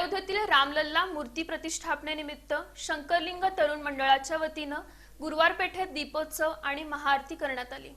अयोध्येतील रामलल्ला मूर्ती प्रतिष्ठापनेनिमित्त शंकरलिंग तरुण मंडळाच्या वतीनं गुरुवार पेठेत दीपोत्सव आणि महाआरती करण्यात आली.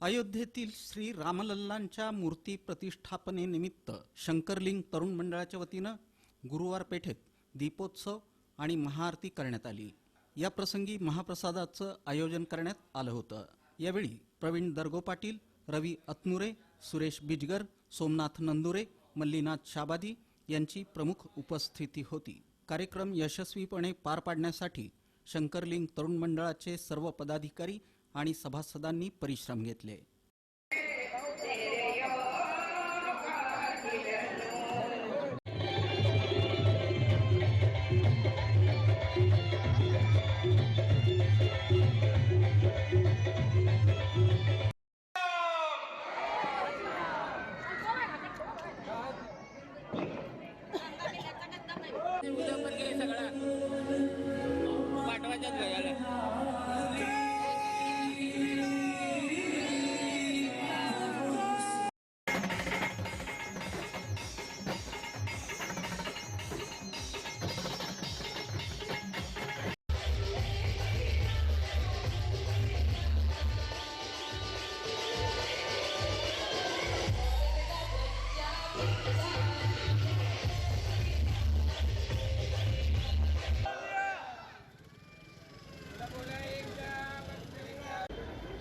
अयोध्येतील श्री रामलल्लांच्या मूर्ती प्रतिष्ठापनेनिमित्त शंकरलिंग तरुण मंडळाच्या वतीनं गुरुवार पेठेत दीपोत्सव आणि महाआरती करण्यात आली. या प्रसंगी महाप्रसादाचं आयोजन करण्यात आलं होतं. यावेळी प्रवीण दर्गो पाटील रवी अतनुरे सुरेश बिजगर सोमनाथ नंदुरे मल्लीनाथ शाबादी यांची प्रमुख उपस्थिती होती. कार्यक्रम यशस्वीपणे पार पाडण्यासाठी शंकरलिंग तरुण मंडळाचे सर्व पदाधिकारी आणि सभासदांनी परिश्रम घेतले. उद्यापन केले सगळा पाठवायच्याच घ्यायला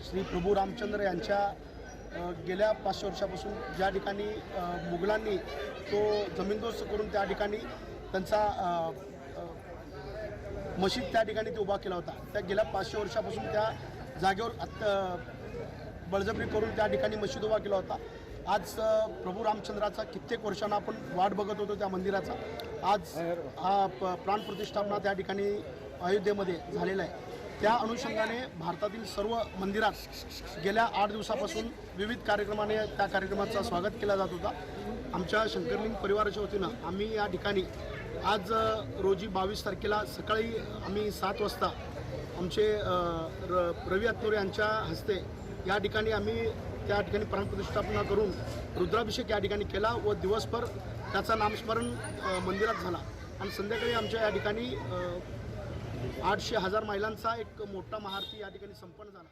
श्री प्रभू रामचंद्र यांच्या गेल्या पाचशे वर्षापासून ज्या ठिकाणी मुघलांनी तो जमीनदोस्त करून त्या ठिकाणी त्यांचा मशीद त्या ठिकाणी ते उभा केला होता. त्या गेल्या पाचशे वर्षापासून त्या जागेवर अत्त बळजबरी करून त्या ठिकाणी मशीद उभा केला होता. आज प्रभू रामचंद्राचा कित्येक वर्षांना आपण वाट बघत होतो त्या मंदिराचा. आज हा प प्राणप्रतिष्ठापना त्या ठिकाणी अयोध्येमध्ये झालेला आहे. त्या अनुषंगाने भारतातील सर्व मंदिरात गेल्या आठ दिवसापासून विविध कार्यक्रमाने त्या कार्यक्रमाचा स्वागत केला जात होता. आमच्या शंकरलिंग परिवाराच्या वतीनं आम्ही या ठिकाणी आज रोजी बावीस तारखेला सकाळी आम्ही सात वाजता आमचे र रवी अत्तोरे यांच्या हस्ते या ठिकाणी आम्ही त्या ठिकाणी प्राणप्रतिष्ठापना करून रुद्राभिषेक या ठिकाणी केला व दिवसभर त्याचा नामस्मरण मंदिरात झाला. आणि संध्याकाळी आमच्या या ठिकाणी आठशे हजार महिलांचा एक मोठा महाआरती या ठिकाणी संपन्न झाला.